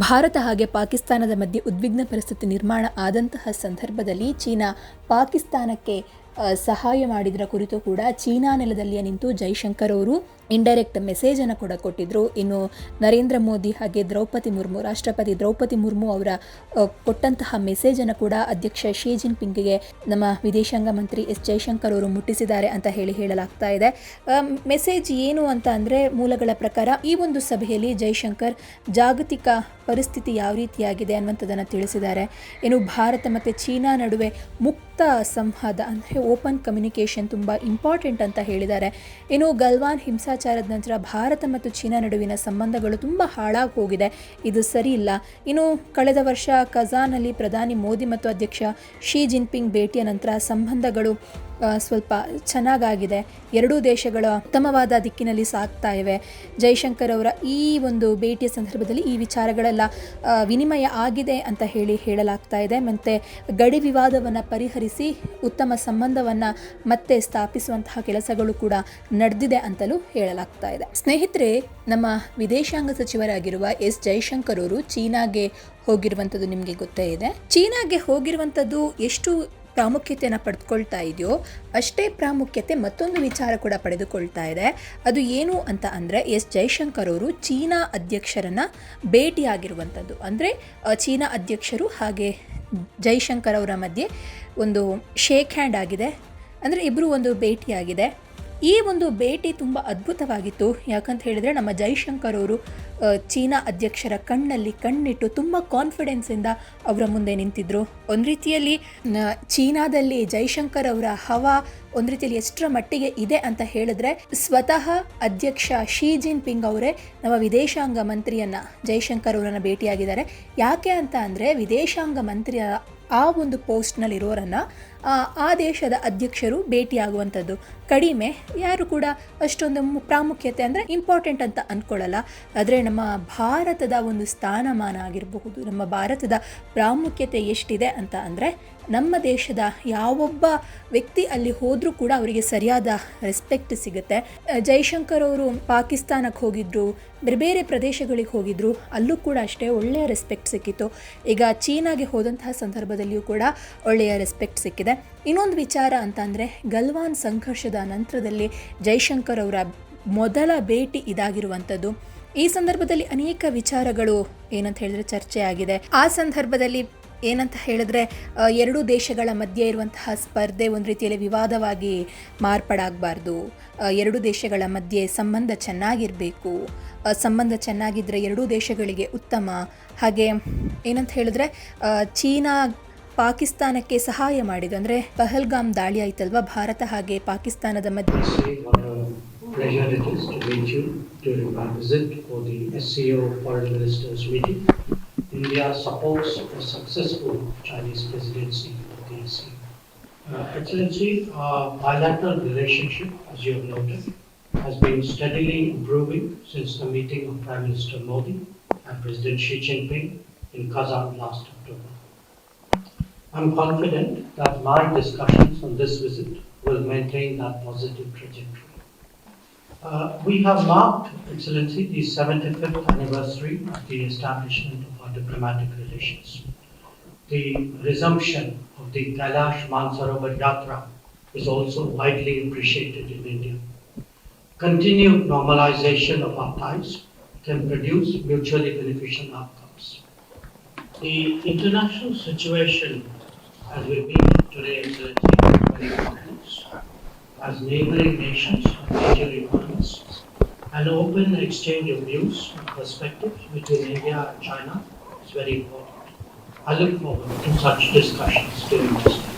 ಭಾರತ ಹಾಗೆ ಪಾಕಿಸ್ತಾನದ ಮಧ್ಯೆ ಉದ್ವಿಗ್ನ ಪರಿಸ್ಥಿತಿ ನಿರ್ಮಾಣ ಆದಂತಹ ಸಂದರ್ಭದಲ್ಲಿ ಚೀನಾ ಪಾಕಿಸ್ತಾನಕ್ಕೆ ಸಹಾಯ ಮಾಡಿದರ ಕುರಿತು ಕೂಡ ಚೀನಾ ನೆಲದಲ್ಲಿಯೇ ನಿಂತು ಜೈಶಂಕರ್ ಅವರು ಇಂಡೈರೆಕ್ಟ್ ಮೆಸೇಜನ್ನು ಕೂಡ ಕೊಟ್ಟಿದ್ದರು ಇನ್ನು ನರೇಂದ್ರ ಮೋದಿ ಹಾಗೆ ದ್ರೌಪದಿ ಮುರ್ಮು, ರಾಷ್ಟ್ರಪತಿ ದ್ರೌಪದಿ ಮುರ್ಮು ಅವರ ಕೊಟ್ಟಂತಹ ಮೆಸೇಜನ್ನು ಕೂಡ ಅಧ್ಯಕ್ಷ ಶಿ ಜಿನ್ಪಿಂಗ್ಗೆ ನಮ್ಮ ವಿದೇಶಾಂಗ ಮಂತ್ರಿ ಎಸ್ ಜೈಶಂಕರ್ ಅವರು ಮುಟ್ಟಿಸಿದ್ದಾರೆ ಅಂತ ಹೇಳಿ ಹೇಳಲಾಗ್ತಾ ಇದೆ. ಮೆಸೇಜ್ ಏನು ಅಂತ ಅಂದರೆ ಮೂಲಗಳ ಪ್ರಕಾರ ಈ ಒಂದು ಸಭೆಯಲ್ಲಿ ಜೈಶಂಕರ್ ಜಾಗತಿಕ ಪರಿಸ್ಥಿತಿ ಯಾವ ರೀತಿಯಾಗಿದೆ ಅನ್ನುವಂಥದ್ದನ್ನು ತಿಳಿಸಿದ್ದಾರೆ. ಇನ್ನು ಭಾರತ ಮತ್ತು ಚೀನಾ ನಡುವೆ ಮುಕ್ತ ಸಂವಾದ, ಅಂದರೆ ಓಪನ್ ಕಮ್ಯುನಿಕೇಷನ್ ತುಂಬ ಇಂಪಾರ್ಟೆಂಟ್ ಅಂತ ಹೇಳಿದ್ದಾರೆ. ಇನ್ನು ಗಲ್ವಾನ್ ಹಿಂಸಾಚಾರದ ನಂತರ ಭಾರತ ಮತ್ತು ಚೀನಾ ನಡುವಿನ ಸಂಬಂಧಗಳು ತುಂಬ ಹಾಳಾಗಿ ಹೋಗಿದೆ. ಇದು ಸರಿ ಇಲ್ಲ. ಇನ್ನು ಕಳೆದ ವರ್ಷ ಕಜಾನಲ್ಲಿ ಪ್ರಧಾನಿ ಮೋದಿ ಮತ್ತು ಅಧ್ಯಕ್ಷ ಶಿ ಜಿನ್ಪಿಂಗ್ ಭೇಟಿಯ ನಂತರ ಸಂಬಂಧಗಳು ಸ್ವಲ್ಪ ಚೆನ್ನಾಗಾಗಿದೆ. ಎರಡೂ ದೇಶಗಳು ಉತ್ತಮವಾದ ದಿಕ್ಕಿನಲ್ಲಿ ಸಾಗ್ತಾ ಇವೆ. ಜೈಶಂಕರ್ ಅವರ ಈ ಒಂದು ಭೇಟಿಯ ಸಂದರ್ಭದಲ್ಲಿ ಈ ವಿಚಾರಗಳೆಲ್ಲ ವಿನಿಮಯ ಆಗಿದೆ ಅಂತ ಹೇಳಿ ಹೇಳಲಾಗ್ತಾ ಇದೆ. ಮತ್ತು ಗಡಿ ವಿವಾದವನ್ನು ಪರಿಹರಿಸಿ ಉತ್ತಮ ಸಂಬಂಧವನ್ನು ಮತ್ತೆ ಸ್ಥಾಪಿಸುವಂತಹ ಕೆಲಸಗಳು ಕೂಡ ನಡೆದಿದೆ ಅಂತಲೂ ಹೇಳಲಾಗ್ತಾ ಇದೆ. ಸ್ನೇಹಿತರೆ, ನಮ್ಮ ವಿದೇಶಾಂಗ ಸಚಿವರಾಗಿರುವ ಎಸ್. ಜೈಶಂಕರ್ ಅವರು ಚೀನಾಗೆ ಹೋಗಿರುವಂಥದ್ದು ನಿಮಗೆ ಗೊತ್ತೇ ಇದೆ. ಚೀನಾಗೆ ಹೋಗಿರುವಂಥದ್ದು ಎಷ್ಟು ಪ್ರಾಮುಖ್ಯತೆಯನ್ನು ಪಡೆದುಕೊಳ್ತಾ ಇದೆಯೋ, ಅಷ್ಟೇ ಪ್ರಾಮುಖ್ಯತೆ ಮತ್ತೊಂದು ವಿಚಾರ ಕೂಡ ಪಡೆದುಕೊಳ್ತಾ ಇದೆ. ಅದು ಏನು ಅಂತ ಅಂದರೆ, ಎಸ್. ಜೈಶಂಕರ್ ಅವರು ಚೀನಾ ಅಧ್ಯಕ್ಷರನ್ನು ಭೇಟಿಯಾಗಿರುವಂಥದ್ದು ಅಂದರೆ ಚೀನಾ ಅಧ್ಯಕ್ಷರು ಹಾಗೆ ಜೈಶಂಕರ್ ಅವರ ಮಧ್ಯೆ ಒಂದು ಶೇಕ್ ಹ್ಯಾಂಡ್ ಆಗಿದೆ. ಅಂದರೆ ಇಬ್ಬರು ಒಂದು ಭೇಟಿಯಾಗಿದೆ. ಈ ಒಂದು ಭೇಟಿ ತುಂಬ ಅದ್ಭುತವಾಗಿತ್ತು. ಯಾಕಂತ ಹೇಳಿದರೆ ನಮ್ಮ ಜೈಶಂಕರ್ ಅವರು ಚೀನಾ ಅಧ್ಯಕ್ಷರ ಕಣ್ಣಲ್ಲಿ ಕಣ್ಣಿಟ್ಟು ತುಂಬ ಕಾನ್ಫಿಡೆನ್ಸಿಂದ ಅವರ ಮುಂದೆ ನಿಂತಿದ್ದರು ಒಂದು ರೀತಿಯಲ್ಲಿ ಚೀನಾದಲ್ಲಿ ಜೈಶಂಕರ್ ಅವರ ಹವಾ ಒಂದು ರೀತಿಯಲ್ಲಿ ಎಷ್ಟರ ಮಟ್ಟಿಗೆ ಇದೆ ಅಂತ ಹೇಳಿದ್ರೆ, ಸ್ವತಃ ಅಧ್ಯಕ್ಷ ಶಿ ಜಿನ್ ಪಿಂಗ್ ಅವರೇ ನಮ್ಮ ವಿದೇಶಾಂಗ ಮಂತ್ರಿಯನ್ನು ಜೈಶಂಕರ್ ಅವರನ್ನು ಭೇಟಿಯಾಗಿದ್ದಾರೆ. ಯಾಕೆ ಅಂತ ಅಂದರೆ, ವಿದೇಶಾಂಗ ಮಂತ್ರಿಯ ಆ ಒಂದು ಪೋಸ್ಟ್ನಲ್ಲಿರೋರನ್ನು, ಆ ದೇಶದ ಅಧ್ಯಕ್ಷರು ಭೇಟಿಯಾಗುವಂಥದ್ದು. ಕಡಿಮೆ, ಯಾರು ಕೂಡ ಅಷ್ಟೊಂದು ಪ್ರಾಮುಖ್ಯತೆ ಅಂದರೆ ಇಂಪಾರ್ಟೆಂಟ್ ಅಂತ ಅಂದ್ಕೊಳ್ಳಲ್ಲ ಆದರೆ ನಮ್ಮ ಭಾರತದ ಒಂದು ಸ್ಥಾನಮಾನ ಆಗಿರಬಹುದು, ನಮ್ಮ ಭಾರತದ ಪ್ರಾಮುಖ್ಯತೆ ಎಷ್ಟಿದೆ ಅಂತ ಅಂದರೆ ನಮ್ಮ ದೇಶದ ಯಾವೊಬ್ಬ ವ್ಯಕ್ತಿ ಅಲ್ಲಿ ಹೋದರೂ ಕೂಡ ಅವರಿಗೆ ಸರಿಯಾದ ರೆಸ್ಪೆಕ್ಟ್ ಸಿಗುತ್ತೆ. ಜೈಶಂಕರ್ ಅವರು ಪಾಕಿಸ್ತಾನಕ್ಕೆ ಹೋಗಿದ್ರು, ಬೇರೆ ಬೇರೆ ಪ್ರದೇಶಗಳಿಗೆ ಹೋಗಿದ್ರು, ಅಲ್ಲೂ ಕೂಡ ಅಷ್ಟೇ ಒಳ್ಳೆಯ ರೆಸ್ಪೆಕ್ಟ್ ಸಿಕ್ಕಿತ್ತು. ಈಗ ಚೀನಾಗೆ ಹೋದಂತಹ ಸಂದರ್ಭದಲ್ಲಿಯೂ ಕೂಡ ಒಳ್ಳೆಯ ರೆಸ್ಪೆಕ್ಟ್ ಸಿಕ್ಕಿದೆ. ಇನ್ನೊಂದು ವಿಚಾರ ಅಂತಂದರೆ, ಗಲ್ವಾನ್ ಸಂಘರ್ಷದ ನಂತರದಲ್ಲಿ ಜೈಶಂಕರ್ ಅವರ ಮೊದಲ ಭೇಟಿ ಇದಾಗಿರುವಂಥದ್ದು. ಈ ಸಂದರ್ಭದಲ್ಲಿ ಅನೇಕ ವಿಚಾರಗಳು ಏನಂತ ಹೇಳಿದ್ರೆ ಚರ್ಚೆ ಆಗಿದೆ ಆ ಸಂದರ್ಭದಲ್ಲಿ ಏನಂತ ಹೇಳಿದ್ರೆ ಎರಡೂ ದೇಶಗಳ ಮಧ್ಯೆ ಇರುವಂತಹ ಸ್ಪರ್ಧೆ ಒಂದು ರೀತಿಯಲ್ಲಿ ವಿವಾದವಾಗಿ ಮಾರ್ಪಾಡಾಗಬಾರ್ದು. ಎರಡೂ ದೇಶಗಳ ಮಧ್ಯೆ ಸಂಬಂಧ ಚೆನ್ನಾಗಿರಬೇಕು. ಸಂಬಂಧ ಚೆನ್ನಾಗಿದ್ದರೆ ಎರಡೂ ದೇಶಗಳಿಗೆ ಉತ್ತಮ. ಹಾಗೆ ಏನಂತ ಹೇಳಿದ್ರೆ ಚೀನಾ ಪಾಕಿಸ್ತಾನಕ್ಕೆ ಸಹಾಯ ಮಾಡಿದ್ದು ಅಂದರೆ ಪಹಲ್ಗಾಮ್ ದಾಳಿ ಆಯ್ತಲ್ವಾ? ಭಾರತ ಹಾಗೆ ಪಾಕಿಸ್ತಾನದ ಮಧ್ಯೆ. During my visit. India supports a successful Chinese presidency of the SCO. Uh, Excellency, our bilateral relationship, as you have noted, has been steadily improving since the meeting of Prime Minister Modi and President Xi Jinping in Kazan last October. I'm confident that my discussions on this visit will maintain that positive trajectory. Uh, We have marked, Excellency, the 75th anniversary of the establishment of our diplomatic relations. The resumption of the Kailash Mansarovar Yatra is also widely appreciated in India. Continued normalization of our ties can produce mutually beneficial outcomes. The international situation as we meet today, Excellency, is very complex. As neighboring nations and major economies, an open exchange of views and perspectives between India and China is very important. I look forward to such discussions during this time.